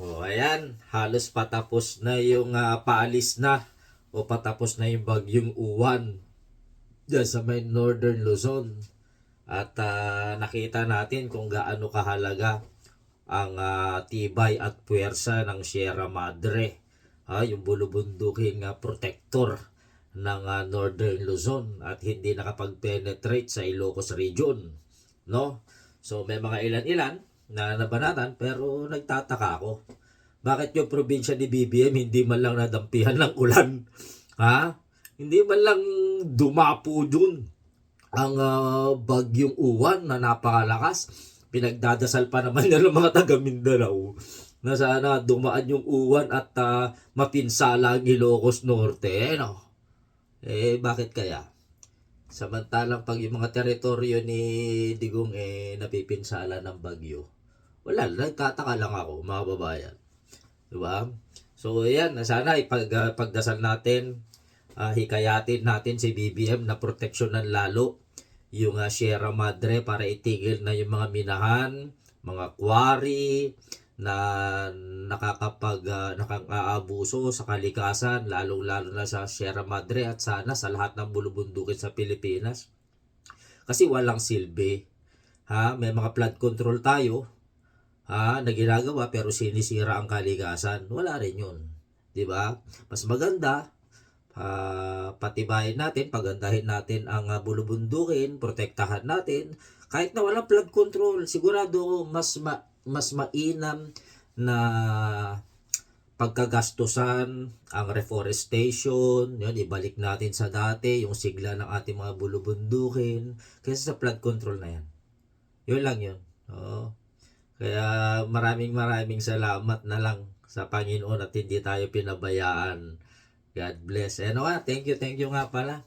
O ayan, halos patapos na yung ah, paalis na o patapos na yung bagyong uwan dyan sa may Northern Luzon. At ah, nakita natin kung gaano kahalaga ang ah, tibay at puwersa ng Sierra Madre. Ha, yung bulubunduking ah, protector ng ah, Northern Luzon at hindi nakapag-penetrate sa Ilocos region. No? So may mga ilan-ilan na nabanatan pero nagtataka ako. Bakit yung probinsya ni BBM hindi man lang nadampihan ng ulan? Ha? Hindi man lang dumapo dun ang ah, bagyong uwan na napakalakas. Pinagdadasal pa naman ng mga taga Mindanao na sana dumaan yung uwan at ah, mapinsala ang Ilocos Norte. Eh, no? eh bakit kaya? Samantalang pag yung mga teritoryo ni Digong eh napipinsala ng bagyo. Wala, nagtataka lang ako mga babayan. Di ba? So ayan, sana ipag, ah, pagdasal natin, ah, hikayatin natin si BBM na proteksyonan lalo yung ah, Sierra Madre para itigil na yung mga minahan, mga quarry na nakakapag uh, nakakaabuso sa kalikasan lalong lalo na sa Sierra Madre at sana sa lahat ng bulubundukin sa Pilipinas kasi walang silbi ha may mga flood control tayo ha na ginagawa pero sinisira ang kalikasan wala rin yun ba mas maganda ah, patibayin natin pagandahin natin ang ah, bulubundukin protektahan natin kahit na walang flood control sigurado mas ma- mas mainam na pagkagastusan ang reforestation, yun, ibalik natin sa dati yung sigla ng ating mga bulubundukin kaysa sa flood control na yan. Yun lang yun. Kaya maraming maraming salamat na lang sa Panginoon at hindi tayo pinabayaan. God bless. Ano nga, thank you, thank you nga pala.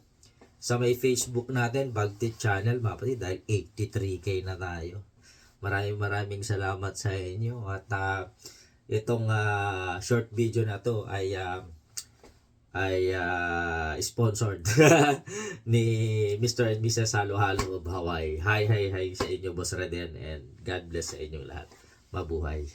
Sa may Facebook natin, Bagtit Channel, mapati dahil 83k na tayo. Maraming maraming salamat sa inyo at ah, itong ah, short video na to ay ah, ay sponsored ni Mr. and Mrs. Halo Halo of Hawaii. Hi, hi, hi sa inyo, Boss Reden, and God bless sa inyong lahat. Mabuhay.